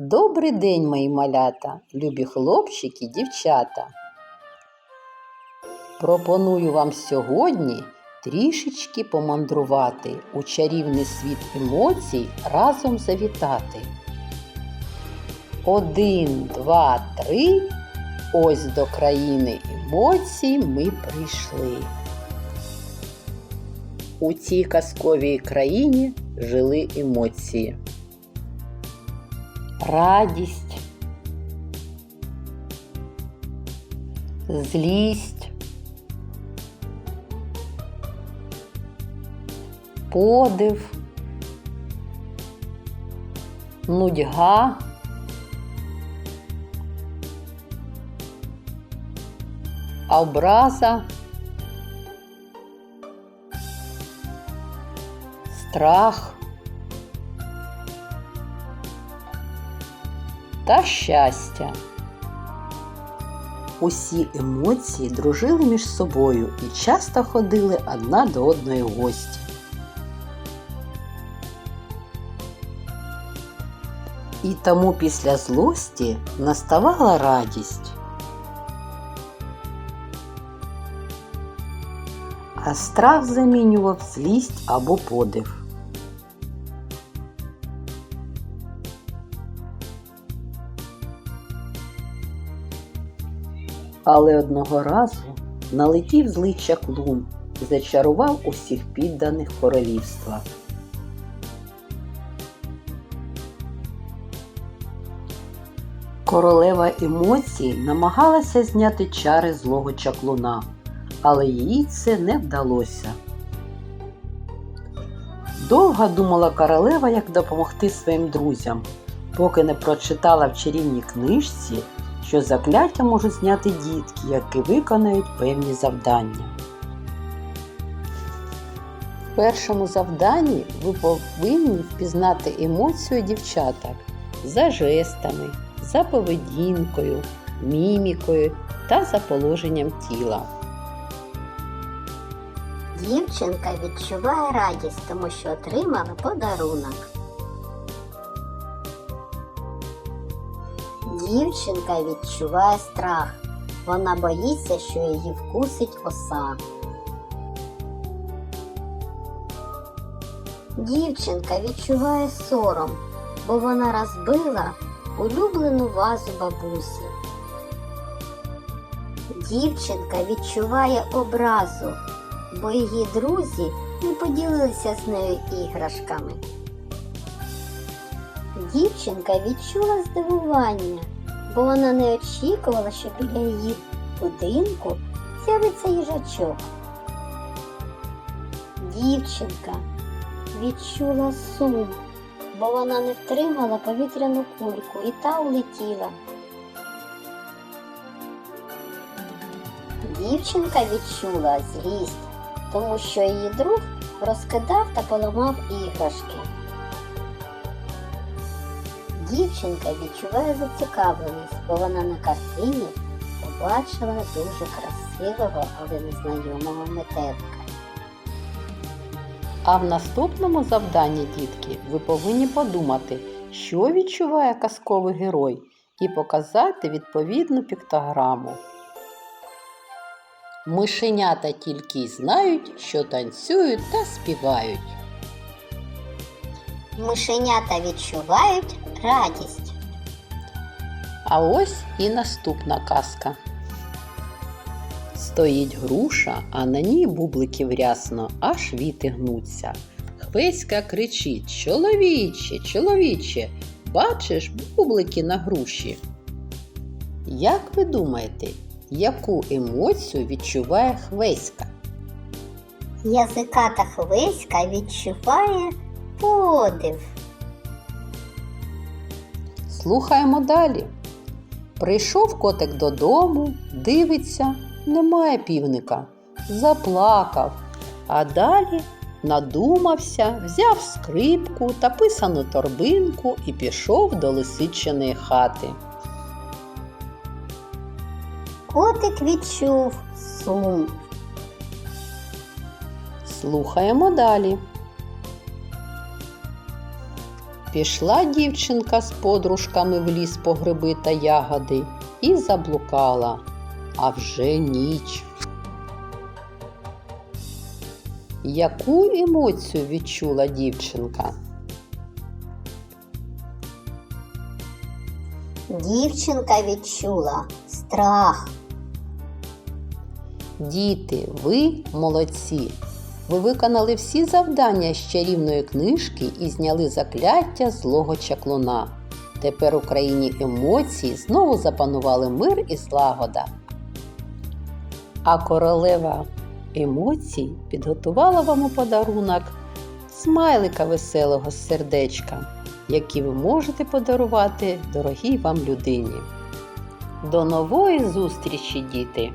Добрий день, мої малята, любі хлопчики, дівчата. Пропоную вам сьогодні трішечки помандрувати у чарівний світ емоцій разом завітати. Один, два, три. Ось до країни емоцій ми прийшли. У цій казковій країні жили емоції. Радість, злість, подив, нудьга, образа, страх та щастя. Усі емоції дружили між собою і часто ходили одна до одної в гості. І тому після злості наставала радість. А страх замінював злість або подив. Але одного разу налетів злий чаклун і зачарував усіх підданих королівства. Королева емоцій намагалася зняти чари злого чаклуна, але їй це не вдалося. Довго думала королева, як допомогти своїм друзям, поки не прочитала в чарівній книжці, що закляття можуть зняти дітки, які виконають певні завдання. В першому завданні ви повинні впізнати емоцію дівчаток за жестами, за поведінкою, мімікою та за положенням тіла. Дівчинка відчуває радість, тому що отримала подарунок. Дівчинка відчуває страх. Вона боїться, що її вкусить оса. Дівчинка відчуває сором, бо вона розбила улюблену вазу бабусі. Дівчинка відчуває образу, бо її друзі не поділилися з нею іграшками. Дівчинка відчула здивування, бо вона не очікувала, що біля її будинку з'явиться їжачок. Дівчинка відчула сум, бо вона не втримала повітряну кульку і та улетіла. Дівчинка відчула злість, тому що її друг розкидав та поламав іграшки. Дівчинка відчуває зацікавленість, бо вона на картині побачила дуже красивого, але незнайомого метелика. А в наступному завданні, дітки, ви повинні подумати, що відчуває казковий герой, і показати відповідну піктограму. Мишенята тільки й знають, що танцюють та співають. Мишенята відчувають радість. А ось і наступна казка. Стоїть груша, а на ній бубликів рясно, аж віти гнуться. Хвеська кричить Чоловіче, чоловіче, бачиш бублики на груші. Як ви думаєте, яку емоцію відчуває хвеська? Язиката хвиська відчуває подив. Слухаємо далі. Прийшов котик додому, дивиться, немає півника. Заплакав, а далі надумався, взяв скрипку та писану торбинку і пішов до лисичиної хати. Котик відчув сум. Слухаємо далі. Пішла дівчинка з подружками в ліс по гриби та ягоди і заблукала. А вже ніч. Яку емоцію відчула дівчинка? Дівчинка відчула страх. Діти, ви молодці! Ви виконали всі завдання з чарівної книжки і зняли закляття злого чаклуна. Тепер у країні емоцій знову запанували мир і злагода. А королева емоцій підготувала вам у подарунок смайлика веселого з сердечка, який ви можете подарувати дорогій вам людині. До нової зустрічі, діти!